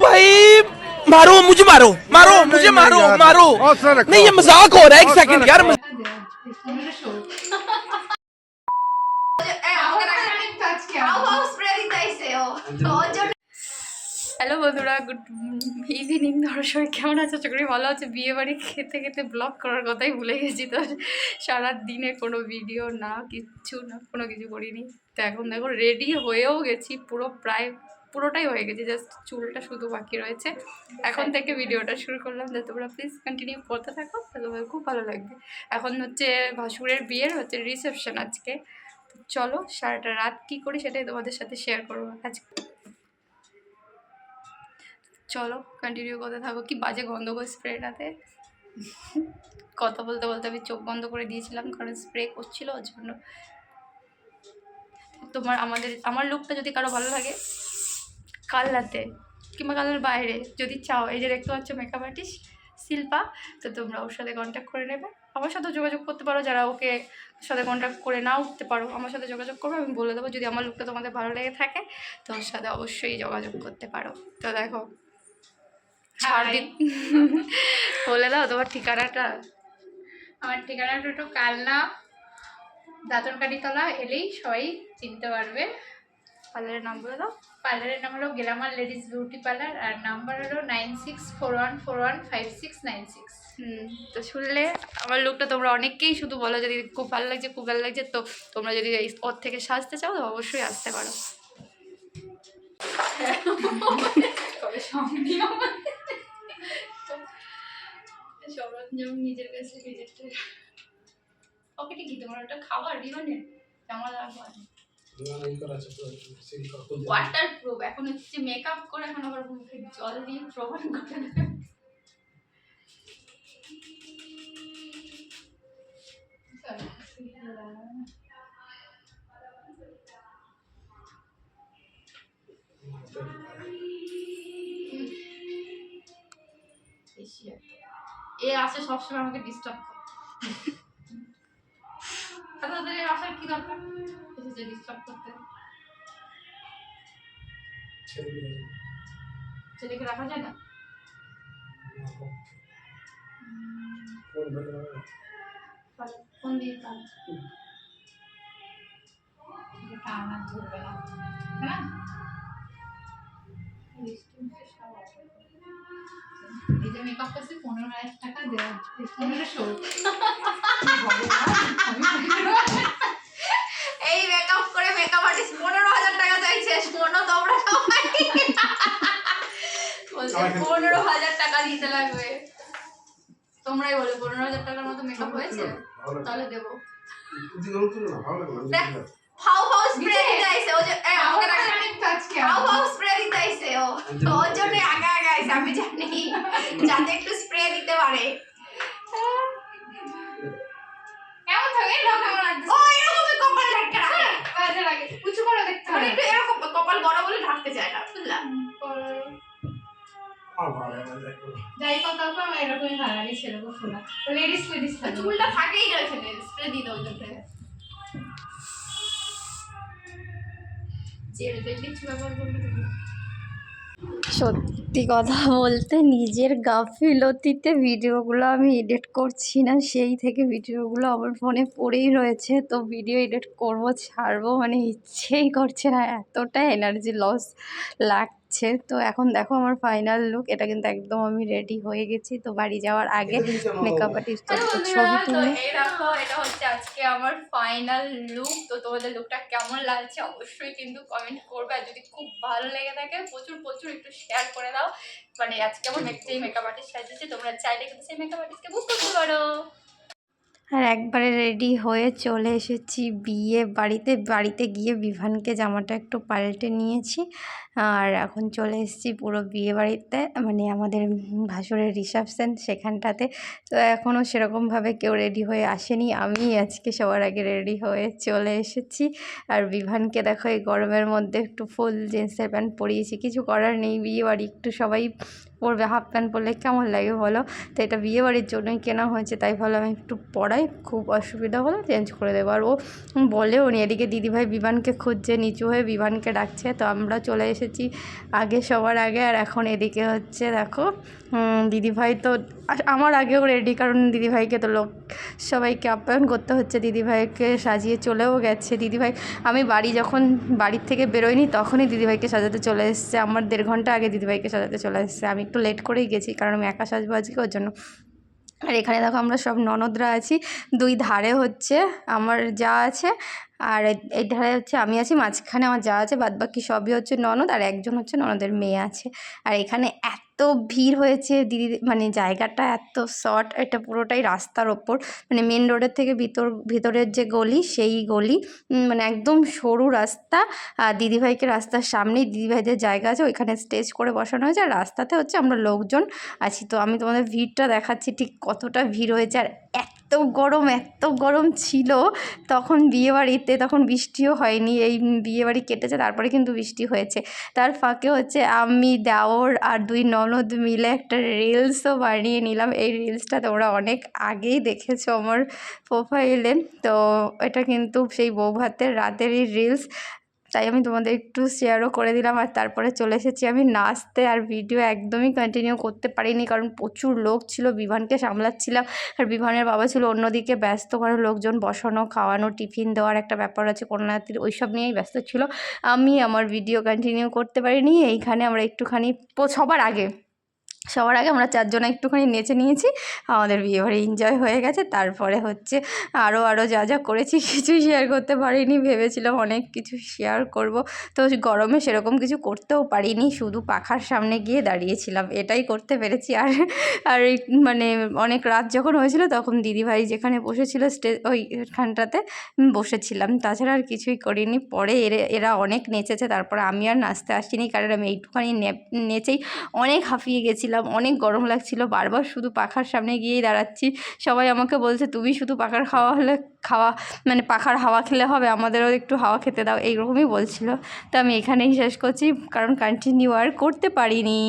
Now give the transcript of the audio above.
भाई मारो मुझे मारो मारो मुझे मारो मारो नहीं ये मजाक हो रहा है एक सेकंड यार দেওয়া পনেরোশো আমাকে রাখা আজকে হ্যালো বন্ধুরা গুড ইভিনিং ধরো সবাই কেমন আছে আশা করি ভালো আছে বিয়ে বাড়ি খেতে খেতে ব্লগ করার কথাই ভুলে গেছি তো সারা দিনে কোনো ভিডিও না কিচ্ছু না কোনো কিছু করিনি তো এখন দেখো রেডি হয়েও গেছি পুরো প্রায় পুরোটাই হয়ে গেছে জাস্ট চুলটা শুধু বাকি রয়েছে। এখন থেকে ভিডিওটা শুরু করলাম যে তোমরা প্লিজ কন্টিনিউ করতে থাকো তাহলে তোমাদের খুব ভালো লাগবে। এখন হচ্ছে ভাসুরের বিয়ের হচ্ছে রিসেপশন আজকে। চলো সারাটা রাত কী করি সেটাই তোমাদের সাথে শেয়ার করব। আজকে চলো কন্টিনিউ করতে থাকো। কি বাজে গন্ধ গো স্প্রেটাতে কথা বলতে বলতে আমি চোখ বন্ধ করে দিয়েছিলাম কারণ স্প্রে করছিল ওর জন্য। তোমার আমাদের আমার লুকটা যদি কারও ভালো লাগে কালাতে কিংবা কালার বাইরে যদি চাও এই যে দেখতে পাচ্ছ মেকআপ আর্টিস্ট শিল্পা তো তোমরা ওর সাথে কন্ট্যাক্ট করে নেবে। আমার সাথে যোগাযোগ করতে পারো যারা ওকে সাথে কন্ট্যাক্ট করে না উঠতে পারো আমার সাথে যোগাযোগ করবে আমি বলে দেবো যদি আমার লুকটা তোমাদের ভালো লেগে থাকে তো ওর সাথে অবশ্যই যোগাযোগ করতে পারো। তো দেখো ছাড় দিন বলে দাও তোমার ঠিকানাটা? আমার ঠিকানাটা একটু কালনা দাঁতনকাটিতলা এলেই সবাই চিনতে পারবে। পার্লারের নাম বলে দাও। পার্লারের নাম হলো গেলামাল লেডিস বিউটি পার্লার আর নাম্বার হলো nine six four one four one five six nine six. হুম তো শুনলে আমার লুকটা তোমরা অনেককেই শুধু বলো যদি খুব ভালো লাগছে খুব ভালো লাগছে তো তোমরা যদি ওর থেকে সাজতে চাও তো অবশ্যই আসতে পারো। সরঞ্জাম নিজের কাছে পকেটে কি তোমার ওটা খাবার জীবনে জামা দাবার ওয়াটার প্রুফ এখন হচ্ছে মেকআপ করে এখন আবার মুখে জল দিয়ে প্রমাণ করে এ আসে সবসময় আমাকে ডিস্টার্ব করে। তাদের আসার কি দরকার? এসেছে ডিস্টার্ব করতে। ছেলেকে রাখা যায় না? ফোন দিয়ে কাজ। ধরবে না হ্যাঁ? এই যে মেকআপ করছে পনেরো হাজার টাকা দেওয়া পনেরোশো এই মেকআপ করে মেকআপ আর্টিস্ট পনেরো হাজার টাকা চাইছে শোনো তোমরা সবাই বলছে পনেরো হাজার টাকা দিতে লাগবে। তোমরাই বলো পনেরো হাজার টাকার মতো মেকআপ হয়েছে? তাহলে দেবো। ফাউ ফাউ স্প্রে দিতে। ও যে আমাকে স্প্রে দিতে আইছে ও। ওর জন্য আগে আগে আইছে আমি জানি। যাতে একটু স্প্রে দিতে পারে। কেমন থাকে এই লাগছে ও এরকম কপাল ঢাকতে রাখে। কাজে লাগে। উঁচু করে দেখতে মানে হবে একটু এরকম কপাল বড় বলে ঢাকতে চায় না বুঝলাম যাই আমার এরকমই ভালো লাগে সেরকম শোনা। লেডিস লেডিস চুলটা থাকেই না স্প্রে দিয়ে দাও ওইটাতে। সত্যি কথা বলতে নিজের গাফিলতিতে ভিডিওগুলো আমি এডিট করছি না সেই থেকে ভিডিওগুলো আমার ফোনে পড়েই রয়েছে তো ভিডিও এডিট করব ছাড়বো মানে ইচ্ছেই করছে না এতটা এনার্জি লস লাগছে তো এখন দেখো আমার ফাইনাল লুক এটা কিন্তু একদম আমি রেডি হয়ে গেছি। তো বাড়ি যাওয়ার আগে মেকআপ আর্টিস্ট ছবি তুলে। দেখো এটা হচ্ছে আজকে আমার ফাইনাল লুক তো তোমাদের লুকটা কেমন লাগছে অবশ্যই কিন্তু কমেন্ট করবে। আর যদি খুব ভালো লেগে থাকে প্রচুর প্রচুর একটু শেয়ার করে দাও। মানে আজকে আমার যেই মেকআপ আর্টিস্ট সাজিয়েছে তোমরা চাইলে কিন্তু সেই মেকআপ আর্টিস্টকে বুক করতে পারো আর একবারে রেডি হয়ে চলে এসেছি বিয়ে বাড়িতে। বাড়িতে গিয়ে বিভানকে জামাটা একটু পাল্টে নিয়েছি। আর এখন চলে এসেছি পুরো বিয়ে বাড়িতে মানে আমাদের ভাসুরের রিসেপশন সেখানটাতে। তো এখনও সেরকমভাবে কেউ রেডি হয়ে আসেনি। আমি আজকে সবার আগে রেডি হয়ে চলে এসেছি। আর বিভানকে দেখো এই গরমের মধ্যে একটু ফুল জিন্সের প্যান্ট পরিয়েছি। কিছু করার নেই, বিয়ে বাড়ি একটু সবাই পরবে হাফ প্যান্ট পরলে কেমন লাগে বলো? তো এটা বিয়েবাড়ির জন্যই কেনা হয়েছে, তাই ভাবলাম একটু পরাই, খুব অসুবিধা হলো চেঞ্জ করে দেবো। আর ও বলেও নি, এদিকে দিদিভাই বিমানকে খুঁজছে, নিচু হয়ে বিমানকে ডাকছে, তো আমরা চলে এসেছি আগে সবার আগে, আর এখন এদিকে হচ্ছে দেখো দিদিভাই তো আমার আগেও রেডি কারণ দিদিভাইকে তো লোক, সবাইকে আপ্যায়ন করতে হচ্ছে। দিদিভাইকে সাজিয়ে চলেও গেছে। দিদিভাই, আমি বাড়ি যখন বাড়ির থেকে বেরোইনি তখনই দিদিভাইকে সাজাতে চলে এসেছে। আমার দেড় ঘণ্টা আগে দিদিভাইকে সাজাতে চলে এসেছে। আমি একটু লেট করেই গেছি, কারণ আমি একা সাজবো আজকে, ওর জন্য। আর এখানে দেখো, আমরা সব ননদরা আছি। দুই ধারে হচ্ছে, আমার যা আছে আর এই- ধারে হচ্ছে আমি আছি, মাঝখানে আমার যা আছে বাদ বাকি সবই হচ্ছে ননদ আর একজন হচ্ছে ননদের মেয়ে আছে। আর এখানে এত ভিড় হয়েছে, দিদি মানে জায়গাটা এত শর্ট, এটা পুরোটাই রাস্তার ওপর। মানে মেন রোডের থেকে ভিতর, ভিতরের যে গলি, সেই গলি মানে একদম সরু রাস্তা। আর দিদিভাইকে রাস্তার সামনেই দিদিভাইদের জায়গা আছে, ওইখানে স্টেজ করে বসানো হয়েছে। আর রাস্তাতে হচ্ছে আমরা লোকজন আছি। তো আমি তোমাদের ভিড়টা দেখাচ্ছি, ঠিক কতটা ভিড় হয়েছে। আর এত গরম, এত গরম ছিল। তখন বিয়েবাড়িতে তখন বৃষ্টিও হয়নি, এই বিয়েবাড়ি কেটেছে, তারপরে কিন্তু বৃষ্টি হয়েছে। তার ফাঁকে হচ্ছে আমি, দেওর আর দুই ননদ মিলে একটা রিলসও বানিয়ে নিলাম। এই রিলসটা তোমরা অনেক আগেই দেখেছ আমার প্রোফাইলে তো এটা কিন্তু সেই বউ ভাতের রাতেরই রিলস। তাই আমি তোমাদের একটু শেয়ারও করে দিলাম আর তারপরে চলে এসেছি আমি নাচতে আর ভিডিও একদমই কন্টিনিউ করতে পারিনি কারণ প্রচুর লোক ছিল, বিভানকে সামলাচ্ছিলাম আর বিভানের বাবা ছিল অন্যদিকে ব্যস্ত করে লোকজন বসানো, খাওয়ানো, টিফিন দেওয়ার একটা ব্যাপার আছে কন্যাত্রীর ওইসব নিয়েই ব্যস্ত ছিল। আমি আমার ভিডিও কন্টিনিউ করতে পারিনি, এইখানে আমরা একটুখানি সবার আগে সবার আগে আমরা চারজনে একটুখানি নেচে নিয়েছি, আমাদের বিয়েবাড়ি এনজয় হয়ে গেছে, তারপরে হচ্ছে আরও আরও যা যা করেছি কিছুই শেয়ার করতে পারিনি, ভেবেছিলাম অনেক কিছু শেয়ার করব, তো গরমে সেরকম কিছু করতেও পারিনি, শুধু পাখার সামনে গিয়ে দাঁড়িয়েছিলাম, এটাই করতে পেরেছি, আর আর মানে অনেক রাত যখন হয়েছিল তখন দিদিভাই যেখানে বসেছিল স্টে ওইখানটাতে বসেছিলাম, তাছাড়া আর কিছুই করিনি, পরে এরা অনেক নেচেছে, তারপরে আমি আর নাচতে আসিনি, কারণ আমি এইটুখানি নেচেই অনেক হাঁফিয়ে গেছিলাম অনেক গরম লাগছিল, বারবার শুধু পাখার সামনে গিয়েই দাঁড়াচ্ছি। সবাই আমাকে বলছে, তুমি শুধু পাখার খাওয়া হলে খাওয়া মানে পাখার হাওয়া খেলে হবে, আমাদেরও একটু হাওয়া খেতে দাও। এইরকমই বলছিল। তো আমি এখানেই শেষ করছি, কারণ কন্টিনিউ আর করতে পারিনি।